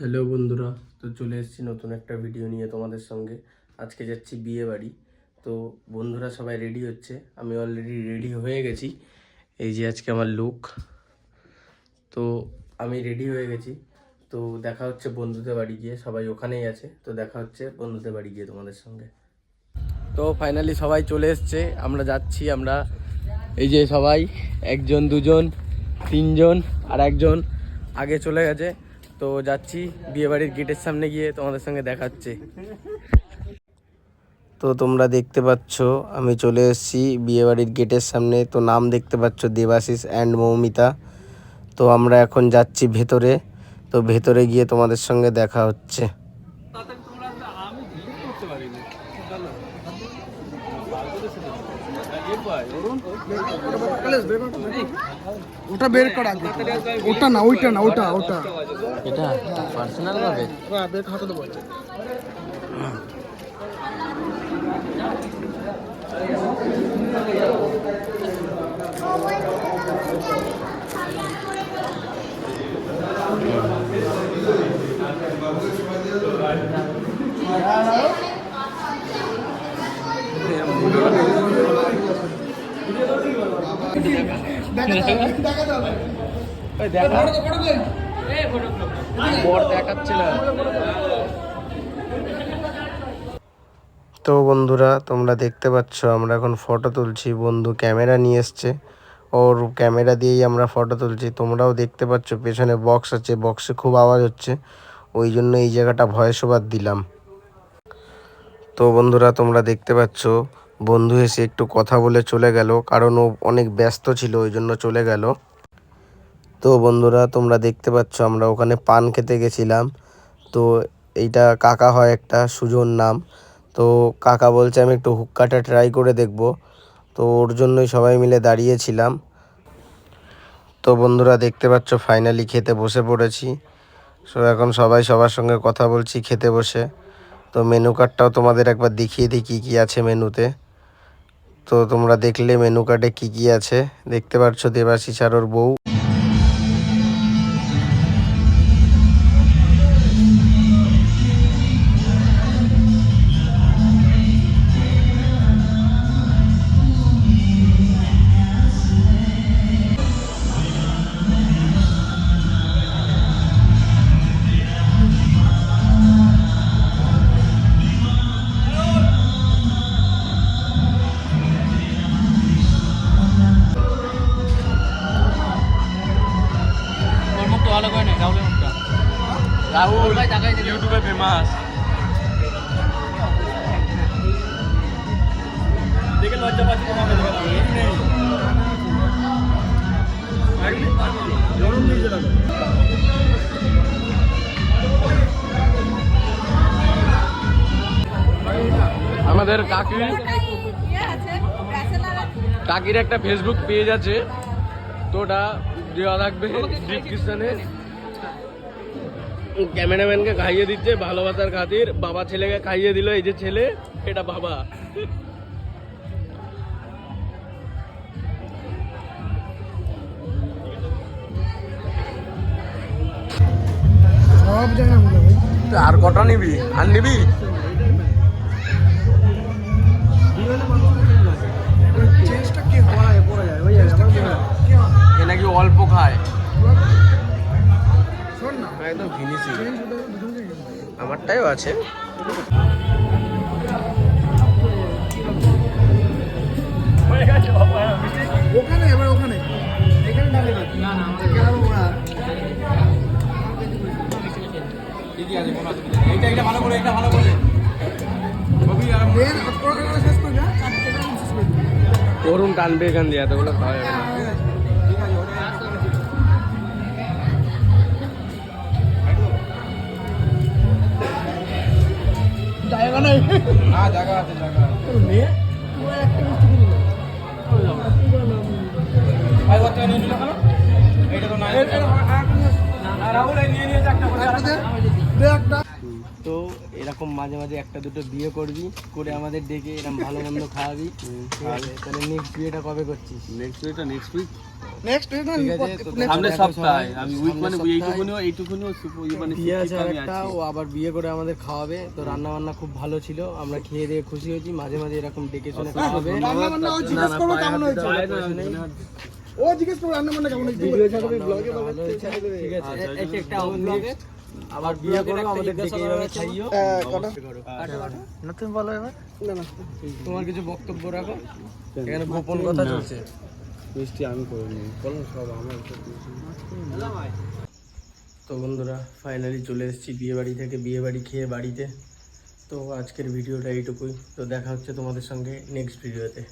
Hello বন্ধুরা, তো চলে এসেছি নতুন একটা ভিডিও নিয়ে তোমাদের সঙ্গে। আজকে যাচ্ছি বিয়ে বাড়ি। তো বন্ধুরা সবাই রেডি হচ্ছে? আমি অলরেডি রেডি হয়ে গেছি। এই যে আজকে আমার লুক তো আমি রেডি হয়ে গেছি। তো দেখা হচ্ছে বন্ধুদের বাড়ি গিয়ে, সবাই ওখানেই আছে। তো দেখা হচ্ছে বন্ধুদের বাড়ি গিয়ে তোমাদের সঙ্গে। তো ফাইনালি সবাই চলে এসছে। আমরা যাচ্ছি, আমরা এই যে সবাই, একজন, দুজন, তিনজন আর একজন আগে চলে গেছে। তো যাচ্ছি, বিয়েবাড়ির গেটের সামনে গিয়ে তোমাদের সঙ্গে দেখাচ্ছে তো তোমরা দেখতে পাচ্ছ, আমি চলে এসেছি বিয়েবাড়ির গেটের সামনে। তো নাম দেখতে পাচ্ছ, দেবাশিস অ্যান্ড মৌমিতা। তো আমরা এখন যাচ্ছি ভেতরে। তো ভেতরে গিয়ে তোমাদের সঙ্গে দেখা হচ্ছে। ওটা বের করা আগে। ওটা না ওইটা না ওটা ওটা। এটা পার্সোনাল ভাবে? হ্যাঁ, বের হাতে দেবো বর তো বন্ধুরা, তোমরা দেখতে পাচ্ছ, আমরা এখন ফটো তুলছি। বন্ধু ক্যামেরা নিয়ে এসছে। ওর ক্যামেরা দিয়েই আমরা ফটো তুলছি। তোমরাও দেখতে পাচ্ছ, পেছনে বক্স আছে। বক্সে খুব আওয়াজ হচ্ছে। ওই জন্য এই জায়গাটা ভয়েস ওভার দিলাম। তো বন্ধুরা, তোমরা দেখতে পাচ্ছ বন্ধু এসে একটু কথা বলে চলে গেল, কারণ ও অনেক ব্যস্ত ছিল, ওই জন্য চলে গেল। তো বন্ধুরা, তোমরা দেখতে পাচ্ছ, আমরা ওখানে পান খেতে গেছিলাম। তো এইটা কাকা হয় একটা, সুজন নাম। তো কাকা বলছে, আমি একটু হুক্কাটা ট্রাই করে দেখব। তো ওর জন্যই সবাই মিলে দাঁড়িয়েছিলাম। তো বন্ধুরা, দেখতে পাচ্ছ ফাইনালি খেতে বসে পড়েছি। সো এখন সবাই সবার সঙ্গে কথা বলছি, খেতে বসে। তো মেনু কার্ডটাও তোমাদের একবার দেখিয়ে দিই, কী কী আছে মেনুতে তো তোমরা দেখলে মেনু কার্ডে কি কি আছে। দেখতে পাচ্ছ দেবাশিস আর ওর বউ। রাহুল ইউটিউবে ফেমাস দেখে লজ্জা পাচ্ছি তোমাকে আমাদের কাকি কাকির একটা ফেসবুক পেজ আছে। তো ওটা দেওয়া থাকবে ডিসক্রিপশনে ক্যামেরাম্যানকে খাইয়ে দিচ্ছে ভালোবাসার খাতির। বাবা ছেলেকে খাইয়ে দিল এই যে ছেলে এটা বাবা। সব জায়গায় হলো ভাই তো আর কটা নিবি? আর নিবি? একদম ফিনিশিং আমারটাও আছে। ওখানে এবার ওখানে। এখানে না। না আমাদের গেলাম ওরা করবি হ্যাঁ চারটে এখানে শেষ করবি করুন টানবে এখান দিয়ে এতগুলো খাওয়া যাবে না। জায়গা নাই। না জায়গা আছে জায়গা মেয়ে পুরো একটা মিষ্টি কিনে? নিয়ে নিল তো এরকম মাঝে মাঝে একটা দুটো বিয়ে করবি করে আমাদের ডেকে এরকম ভালো মন্দ খাওয়াবি। ঠিক আছে? তাহলে নেক্সট বিয়েটা কবে করছিস? নেক্সট উইকটা নেক্সট উইক নেক্সট ঠিক আছে সামনের সপ্তাহে আমি উইক মানে এইটুকুনিও এইটুকুনিও ইয়ে মানে বিয়ে আছে একটা ও আবার বিয়ে করে আমাদের খাওয়াবে। তো রান্না বান্না খুব ভালো ছিল আমরা খেয়ে দিয়ে খুশি হয়েছি মাঝে মাঝে এরকম ডেকে শুনে খাওয়াবে। রান্না বান্না ও জিজ্ঞেস করব কেমন হয়েছে? পায়ে না, ও জিজ্ঞেস করব রান্না বান্না কেমন হয়েছে। ঠিক আছে এক একটা ব্লগে আবার বিয়ে করো আমাদের ডেকে এইভাবে খাইও। নতুন বলো এবার। না না। তোমার কিছু বক্তব্য রাখো? এখানে গোপন কথা চলছে। মিষ্টি আমি করে নিই বলো সব আমার তো বন্ধুরা ফাইনালি চলে এসেছি বিয়ে বাড়ি থেকে বিয়ে বাড়ি খেয়ে বাড়িতে। তো আজকের ভিডিওটা এইটুকুই। তো দেখা হচ্ছে তোমাদের সঙ্গে নেক্সট ভিডিওতে